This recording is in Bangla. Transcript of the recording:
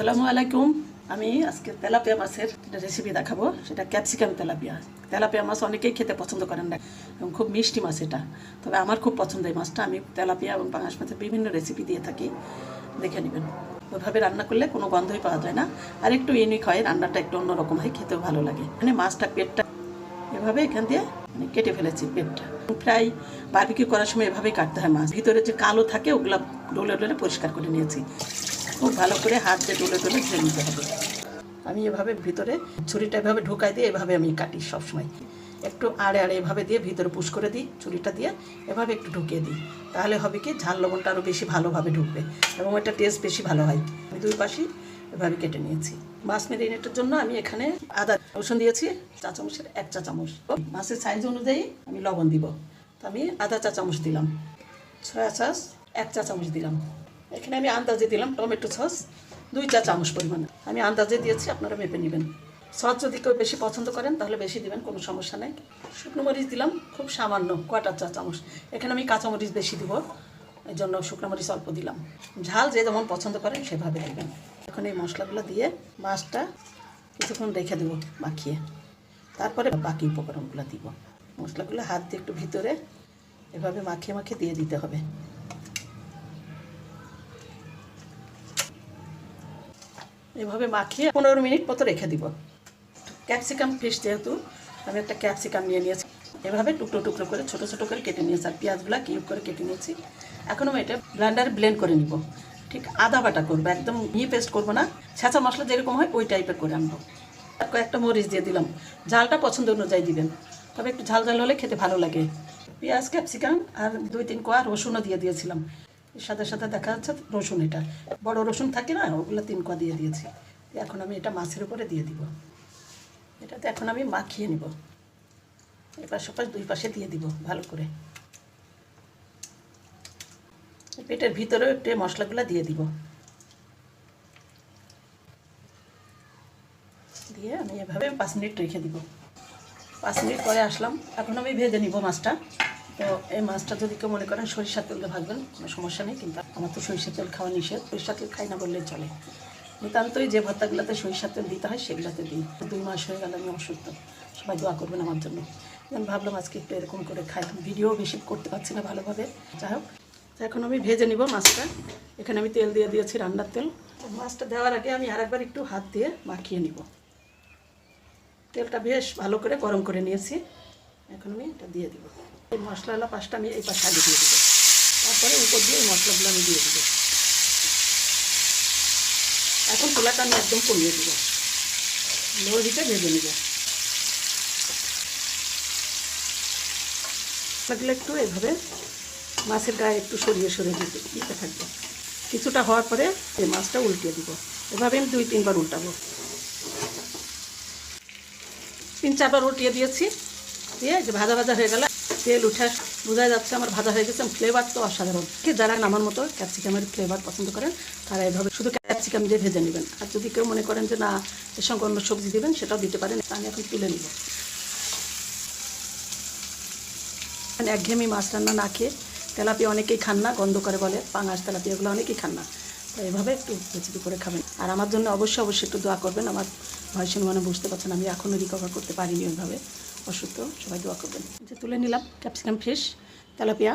আসসালামু আলাইকুম। আমি আজকে তেলাপিয়া মাছের একটা রেসিপি দেখাবো। সেটা ক্যাপসিকাম তেলাপিয়া। তেলাপিয়া মাছ অনেকেই খেতে পছন্দ করেন না এবং খুব মিষ্টি মাছ এটা। তবে আমার খুব পছন্দ এই মাছটা। আমি তেলাপিয়া এবং পাঙাশ মাছের বিভিন্ন রেসিপি দিয়ে থাকি। দেখে নেবেন। ওইভাবে রান্না করলে কোনো গন্ধই পাওয়া যায় না। আর একটু ইউনিক হয়, রান্নাটা একটু অন্যরকম হয়, খেতেও ভালো লাগে। মানে মাছটা পেটটা এভাবে এখান দিয়ে মানে কেটে ফেলেছি পেটটা। প্রায় বারবিকিউ করার সময় এভাবেই কাটতে হয় মাছ। ভিতরে যে কালো থাকে, ওগুলো ডোলে ডোলে পরিষ্কার করে নিয়েছি। খুব ভালো করে হাত দিয়ে তুলে ডলে ধুয়ে নিতে হবে। আমি এভাবে ভিতরে ছুরিটা এভাবে ঢুকাই দিয়ে এভাবে আমি কাটি সবসময়। একটু আড়ে আড়ে এভাবে দিয়ে ভিতরে পুশ করে দিই, ছুরিটা দিয়ে এভাবে একটু ঢুকিয়ে দিই। তাহলে হবে কি ঝাল লবণটা আরও বেশি ভালোভাবে ঢুকবে এবং এটা টেস্ট বেশি ভালো হয়। আমি দুই পাশেই এভাবে কেটে নিয়েছি। মাছ মেরিনেটের জন্য আমি এখানে আদা রসুন দিয়েছি চা চামচের এক চা চামচ মাছের সাইজ অনুযায়ী আমি লবণ দিব। তো আমি আধা চা চামচ দিলাম। সয়া সস এক চা চামচ দিলাম। এখানে আমি আন্দাজে দিলাম টমেটো সস, দুই চা চামচ পরিমাণ। আমি আন্দাজে দিয়েছি, আপনারা মেপে নেবেন। সস যদি কেউ বেশি পছন্দ করেন, তাহলে বেশি দিবেন, কোনো সমস্যা নেই। শুকনো মরিচ দিলাম, খুব সামান্য, কোয়াটার চা চামচ। এখানে আমি কাঁচামরিচ বেশি দিব, এই জন্য শুকনো মরিচ অল্প দিলাম। ঝাল যে যেমন পছন্দ করেন, সেভাবে দেবেন। এখন এই মশলাগুলো দিয়ে মাছটা কিছুক্ষণ রেখে দেবো মাখিয়ে। তারপরে বাকি উপকরণগুলো দিব। মশলাগুলো হাত দিয়ে একটু ভিতরে এভাবে মাখিয়ে মাখিয়ে দিয়ে দিতে হবে। এভাবে মাখিয়ে পনেরো মিনিট মতো রেখে দিব। ক্যাপসিকাম ফিশ যেহেতু, আমি একটা ক্যাপসিকাম নিয়ে নিয়েছি। এভাবে টুকরো টুকরো করে, ছোটো ছোটো করে কেটে নিয়েছি। আর পেঁয়াজগুলো কিউব করে কেটে নিয়েছি। এখন আমি এটা ব্লেন্ডারে ব্লেন্ড করে নিব। ঠিক আদা বাটা করব, একদম মিহি পেস্ট করব না। ছেঁচা মশলা যেরকম হয়, ওই টাইপের করে আনব। আর কয়েকটা মরিচ দিয়ে দিলাম। ঝালটা পছন্দ অনুযায়ী দিবেন। তবে একটু ঝাল ঝাল হলে খেতে ভালো লাগে। পেঁয়াজ, ক্যাপসিকাম আর দুই, তিন কোয়া রসুনও দিয়ে দিয়েছিলাম। সাথে সাথে দেখা যাচ্ছে, রসুন এটা। বড় রসুন থাকে না, ওগুলো তিন কোয়া দিয়ে দিয়েছি। এখন আমি এটা মাছের উপরে দিয়ে দিব। এটাতে এখন আমি মাখিয়ে নিব। এপাশ ওপাশ, দুই পাশে দিয়ে দিব ভালো করে। পেটের ভিতরে একটু মশলাগুলো দিয়ে দিব। দিয়ে আমি এভাবে পাঁচ মিনিট রেখে দিব। পাঁচ মিনিট পরে আসলাম। এখন আমি ভেজে নিব মাছটা। তো এই মাছটা যদি কেউ মনে করেন সরিষার তেল দিয়ে ভাজবেন কোনো সমস্যা নেই, কিন্তু আমার তো সরিষার তেল খাওয়া নিষেধ। সরিষার তেল খাই না বললেই চলে। নিতান্তই যে ভর্তাগুলোতে সরিষার তেল দিতে হয়, সেগুলোতে দিই। দুই মাস হয়ে গেল আমি অসুস্থ। সবাই দোয়া করবেন আমার জন্য। আমি ভাবলাম আজকে একটু এরকম করে খাই। ভিডিও বেশি করতে পারছি না ভালোভাবে। যাই হোক এখন আমি ভেজে নিব মাছটা। এখানে আমি তেল দিয়ে দিয়েছি রান্নার তেল। মাছটা দেওয়ার আগে আমি আরেকবার একটু হাত দিয়ে মাখিয়ে নিব। তেলটা বেশ ভালো করে গরম করে নিয়েছি। এখন আমি এটা দিয়ে দিব। এই মশলাগুলো পাঁচটা আমি এই পাশে আগে দিয়ে দেবো। তারপরে উপর দিয়ে এই মশলাগুলো আমি দিয়ে দেবো। এখন চুলাটা আমি একদম কমিয়ে দেবো। লো দিতে ভেজে নিব। লাগলে একটু এভাবে মাছের গায়ে একটু সরিয়ে সরিয়ে দিতে দিতে থাকব। কিছুটা হওয়ার পরে এই মাছটা উল্টিয়ে দিব। এভাবে আমি দুই তিনবার উল্টাবো। তিন চারবার উল্টিয়ে দিয়েছি। দিয়ে যে ভাজা ভাজা হয়ে গেলে তেল উঠে বোঝা যাচ্ছে আমার ভাজা হয়ে গেছে। ফ্লেভার তো অসাধারণ। কি যারা আমার মতো ক্যাপসিকামের ফ্লেভার পছন্দ করেন, তারা এভাবে শুধু ক্যাপসিকাম দিয়ে ভেজে নেবেন। আর যদি কেউ মনে করেন যে, না, এর সঙ্গে অন্য সবজি দেবেন, সেটাও দিতে পারেন। আমি এখন তুলে নিব। একঘেয়েমি মাছ রান্না না খেয়ে তেলাপিয়া অনেকেই খান না, গন্ধ করে বলে, পাঙাশ তেলাপিয়াগুলো অনেকেই খান না। তো এভাবে একটু রেসিপি করে খাবেন। আর আমার জন্য অবশ্যই অবশ্যই একটু দোয়া করবেন। আমার ভয় শুনে মানে বুঝতে পারছেন, আমি এখনও রিকভার করতে পারিনি ওইভাবে। অসুস্থ সবাই দোয়া করবেন। যে তুলে নিলাম ক্যাপসিকাম ফিশ তেলাপিয়া